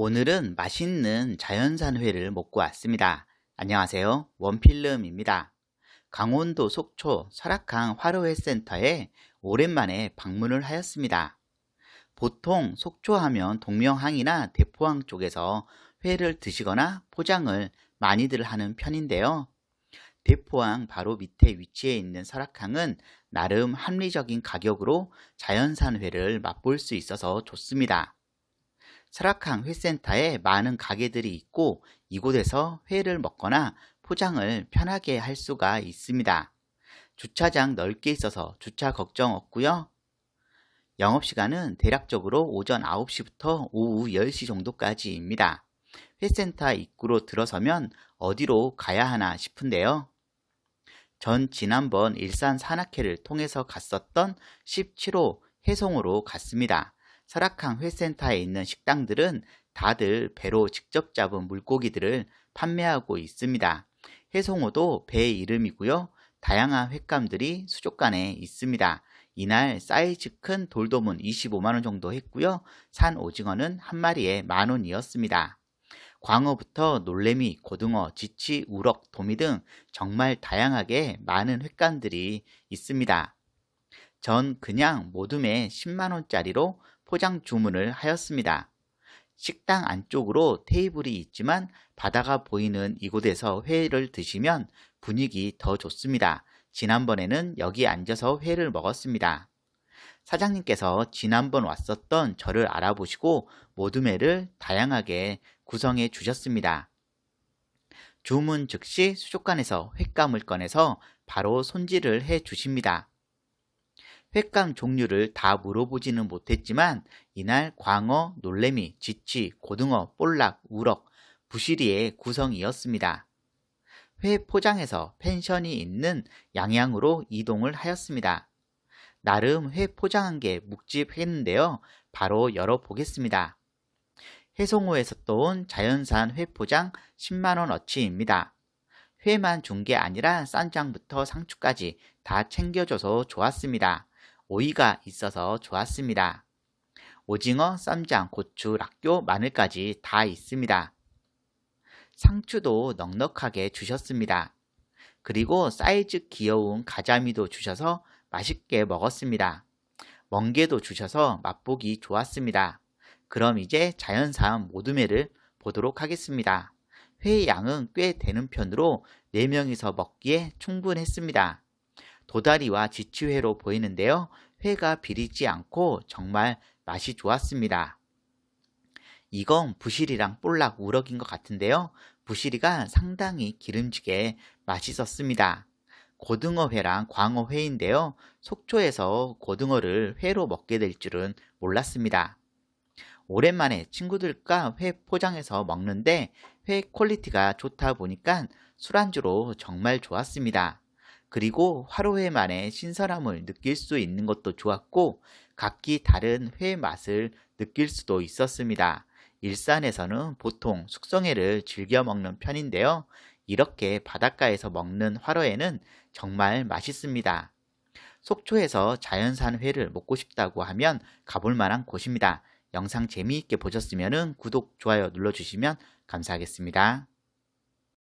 오늘은 맛있는 자연산 회를 먹고 왔습니다. 안녕하세요. 원필름입니다. 강원도 속초 설악강 화로회센터에 오랜만에 방문을 하였습니다. 보통 속초하면 동명항이나 대포항 쪽에서 회를 드시거나 포장을 많이들 하는 편인데요. 대포항 바로 밑에 위치해 있는 설악항은 나름 합리적인 가격으로 자연산 회를 맛볼 수 있어서 좋습니다. 설악항 회센터에 많은 가게들이 있고 이곳에서 회를 먹거나 포장을 편하게 할 수가 있습니다. 주차장 넓게 있어서 주차 걱정 없고요. 영업시간은 대략적으로 오전 9시부터 오후 10시 정도까지입니다. 회센터 입구로 들어서면 어디로 가야 하나 싶은데요. 전 지난번 일산 산악회를 통해서 갔었던 17호 해송으로 갔습니다. 설악항 회센터에 있는 식당들은 다들 배로 직접 잡은 물고기들을 판매하고 있습니다. 해송호도 배 이름이고요. 다양한 횟감들이 수족관에 있습니다. 이날 사이즈 큰 돌돔은 25만원 정도 했고요. 산 오징어는 한 마리에 만원이었습니다. 광어부터 놀래미, 고등어, 지치, 우럭, 도미 등 정말 다양하게 많은 횟감들이 있습니다. 전 그냥 모둠에 10만원짜리로 포장 주문을 하였습니다. 식당 안쪽으로 테이블이 있지만 바다가 보이는 이곳에서 회를 드시면 분위기 더 좋습니다. 지난번에는 여기 앉아서 회를 먹었습니다. 사장님께서 지난번 왔었던 저를 알아보시고 모둠회를 다양하게 구성해 주셨습니다. 주문 즉시 수족관에서 횟감을 꺼내서 바로 손질을 해 주십니다. 횟감 종류를 다 물어보지는 못했지만 이날 광어, 놀래미, 지치, 고등어, 볼락, 우럭, 부시리의 구성이었습니다. 회 포장에서 펜션이 있는 양양으로 이동을 하였습니다. 나름 회 포장한 게 묵직했는데요. 바로 열어보겠습니다. 해송호에서 떠온 자연산 회 포장 10만원어치입니다. 회만 준 게 아니라 쌈장부터 상추까지 다 챙겨줘서 좋았습니다. 오이가 있어서 좋았습니다. 오징어, 쌈장, 고추, 락교, 마늘까지 다 있습니다. 상추도 넉넉하게 주셨습니다. 그리고 사이즈 귀여운 가자미도 주셔서 맛있게 먹었습니다. 멍게도 주셔서 맛보기 좋았습니다. 그럼 이제 자연산 모둠회를 보도록 하겠습니다. 회 양은 꽤 되는 편으로 4명이서 먹기에 충분했습니다. 도다리와 지치회로 보이는데요. 회가 비리지 않고 정말 맛이 좋았습니다. 이건 부시리랑 볼락 우럭인 것 같은데요. 부시리가 상당히 기름지게 맛있었습니다. 고등어회랑 광어회인데요. 속초에서 고등어를 회로 먹게 될 줄은 몰랐습니다. 오랜만에 친구들과 회 포장해서 먹는데 회 퀄리티가 좋다 보니까 술안주로 정말 좋았습니다. 그리고 화로회만의 신선함을 느낄 수 있는 것도 좋았고 각기 다른 회 맛을 느낄 수도 있었습니다. 일산에서는 보통 숙성회를 즐겨 먹는 편인데요. 이렇게 바닷가에서 먹는 화로회는 정말 맛있습니다. 속초에서 자연산 회를 먹고 싶다고 하면 가볼 만한 곳입니다. 영상 재미있게 보셨으면 구독, 좋아요 눌러주시면 감사하겠습니다.